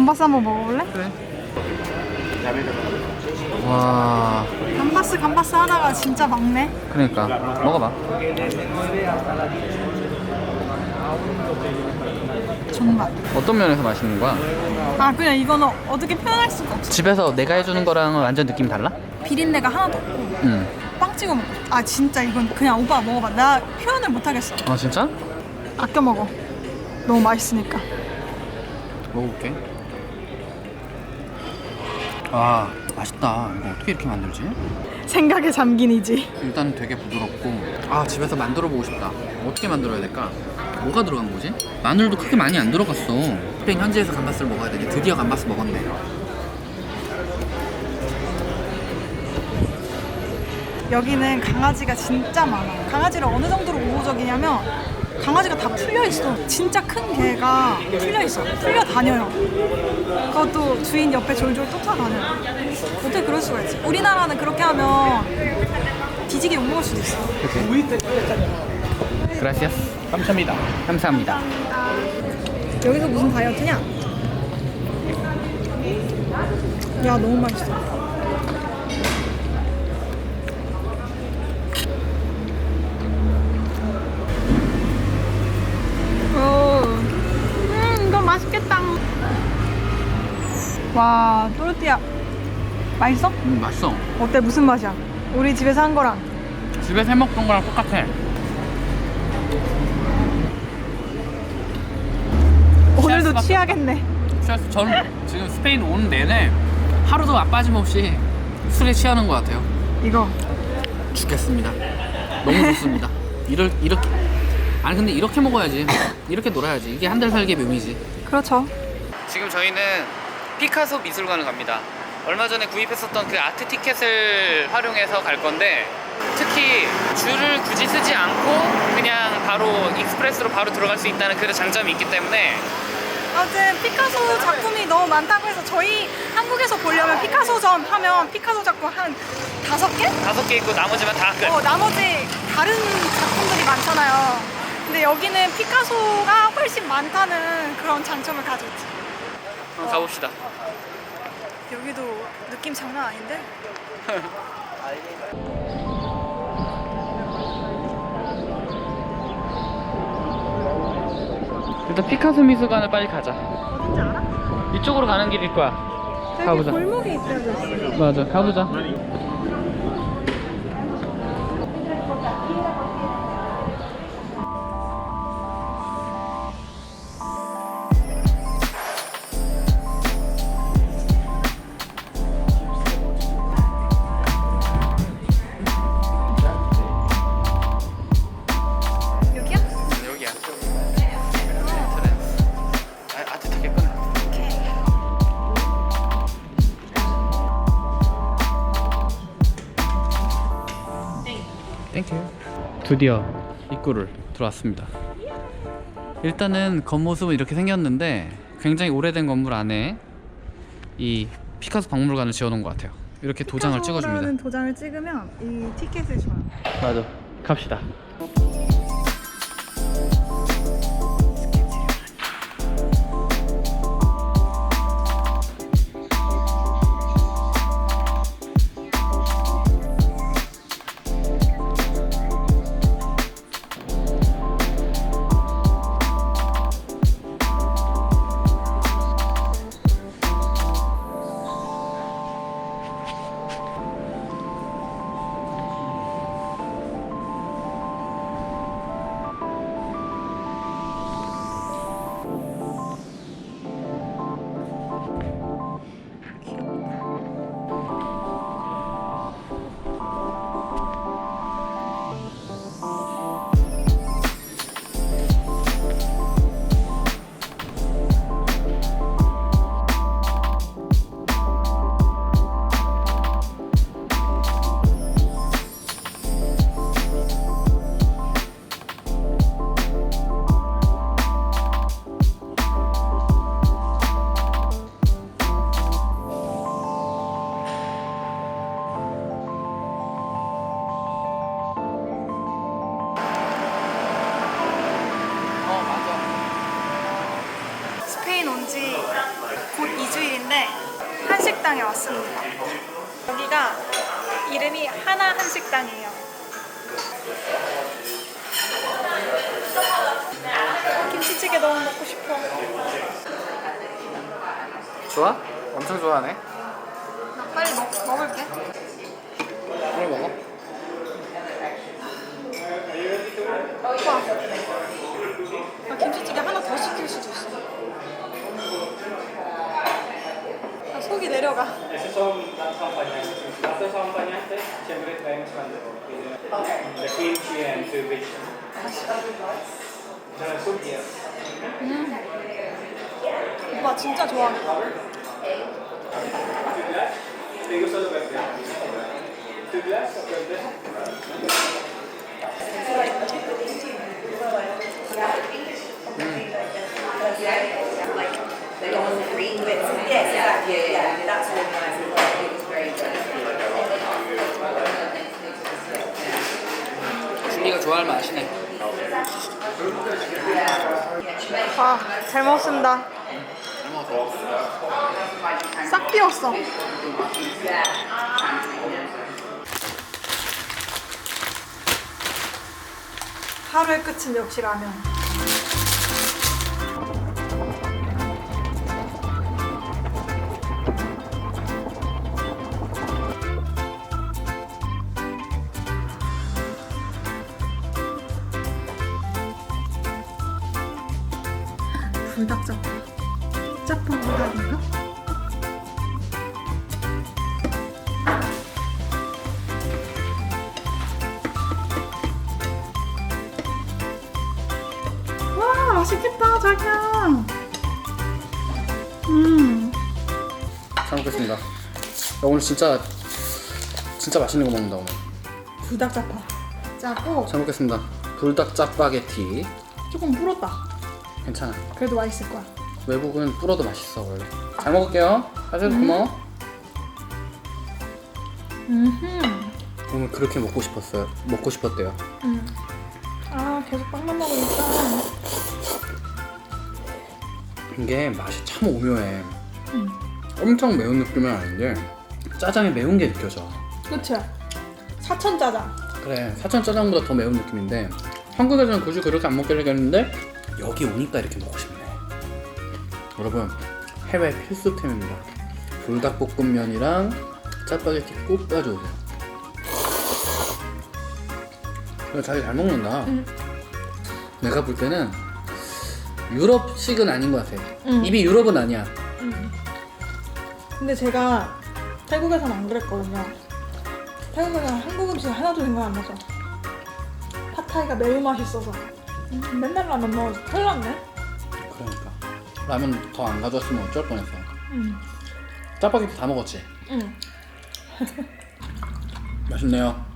감바스 한번 먹어볼래? 그래. 와, 감바스 감바스 하나가 진짜 많네. 그러니까 먹어봐. 정말. 어떤 면에서 맛있는 거야? 아 그냥 이거는 어떻게 표현할 수가 없어. 집에서 내가 해주는 거랑은 완전 느낌이 달라? 비린내가 하나도 없고 응. 빵 찍어 먹고. 싶- 아 진짜 이건 그냥 오빠 먹어봐. 나 표현을 못 하겠어. 아 진짜? 아껴 먹어. 너무 맛있으니까. 먹어볼게. 아 맛있다. 이거 어떻게 이렇게 만들지? 생각에 잠긴 이지. 일단 되게 부드럽고 아 집에서 만들어 보고 싶다. 어떻게 만들어야 될까? 뭐가 들어간 거지? 마늘도 크게 많이 안 들어갔어. 스페인 현지에서 감바스를 먹어야 되니 드디어 감바스 먹었네. 여기는 강아지가 진짜 많아. 강아지를 어느 정도로 우호적이냐면 강아지가 다 풀려 있어. 진짜 큰 개가 풀려 있어. 풀려 다녀요. 그것도 주인 옆에 졸졸 쫓아다녀요. 어떻게 그럴 수가 있지? 우리나라는 그렇게 하면 뒤지게 욕먹을 수도 있어. 그라시아스. 감사합니다. 감사합니다. 여기서 무슨 다이어트냐? 야 너무 맛있어. 와 또르띠아 맛있어? 음 맛있어. 어때 무슨 맛이야? 우리 집에서 한 거랑 집에서 해 먹던 거랑 똑같아. 오늘도 취하겠네. 취했어. 저는 지금 스페인 오는 내내 하루도 안 빠짐없이 술에 취하는 것 같아요. 이거 죽겠습니다. 너무 좋습니다. 이럴 이렇게 아니 근데 이렇게 먹어야지. 이렇게 놀아야지. 이게 한 달 살기의 묘미지. 그렇죠. 지금 저희는 피카소 미술관을 갑니다. 얼마 전에 구입했었던 그 아트 티켓을 활용해서 갈 건데 특히 줄을 굳이 쓰지 않고 그냥 바로 익스프레스로 바로 들어갈 수 있다는 그 장점이 있기 때문에 아무튼 피카소 작품이 너무 많다고 해서 저희 한국에서 보려면 피카소점 하면 피카소 작품 한 다섯 개? 다섯 개 있고 나머지만 다 끝. 어, 나머지 다른 작품들이 많잖아요. 근데 여기는 피카소가 훨씬 많다는 그런 장점을 가지고 있지. 한번 가봅시다. 여기도 느낌 장난 아닌데? 일단 피카소 미술관을 빨리 가자. 어딘지 알아? 이쪽으로 가는 길일 거야. 가보자. 골목에 있어야 돼. 맞아, 가보자. 땡큐. 드디어 입구를 들어왔습니다. 일단은 겉모습은 이렇게 생겼는데 굉장히 오래된 건물 안에 이 피카소 박물관을 지어놓은 것 같아요. 이렇게 도장을 찍어줍니다. 피카소라는 도장을 찍으면 이 티켓을 줘요. 맞아. 갑시다. 한식당에 왔습니다. 여기가 이름이 하나 한식당이에요. 김치찌개 너무 먹고 싶어. 좋아? 엄청 좋아하네. 나 빨리 먹, 먹을게. 오늘 먹어. 오빠. 나 김치찌개 하나 더 시킬 수도 있어. 나 속이 내려가. Esse são dados acompanhantes. Basta só acompanhante, sempre traemos quando the kimchi and two fish. 자, 소리야. 오빠 진짜 좋아하겠다. Tem gostado do café? Two glass of got all the green bits. Yes, exactly. Yeah, yeah, that's organised. 준이가 좋아할 맛이네. 아, 잘 먹었습니다. 싹 비웠어. 하루의 끝은 역시 라면. 불닭 짬뽕. 짬뽕 불닭인가? 와 맛있겠다 자기야. 음. 잘 먹겠습니다. 야, 오늘 진짜 진짜 맛있는 거 먹는다 오늘. 불닭 짜파. 짜고 잘 먹겠습니다. 불닭 짜파게티. 조금 불었다. 괜찮아. 그래도 맛있을 거야. 외국은 불어도 맛있어 원래. 잘 먹을게요. 사실 고마워. 음. 오늘 그렇게 먹고 싶었어요. 먹고 싶었대요. 음. 아 계속 빵만 먹으니까. 이게 맛이 참 오묘해. 음. 엄청 매운 느낌은 아닌데 짜장에 매운 게 느껴져. 그치? 사천 짜장. 그래 사천 짜장보다 더 매운 느낌인데 한국에서는 굳이 그렇게 안 먹게 되겠는데 여기 오니까 이렇게 먹고 싶네. 여러분 해외 필수템입니다. 불닭볶음면이랑 짜파게티 꼭 가져오세요. 이거 자기 잘 먹는다. 응. 내가 볼 때는 유럽식은 아닌 것 같아. 응. 입이 유럽은 아니야. 음. 근데 제가 태국에서는 안 그랬거든요. 태국에서는 한국 음식 하나도 생각 안 나서. 팟타이가 매우 맛있어서. 음, 맨날 라면 먹어서 큰일 났네. 그러니까 라면 더 안 가져왔으면 어쩔 뻔했어. 음. 짜파게티 다 먹었지. 음. 맛있네요.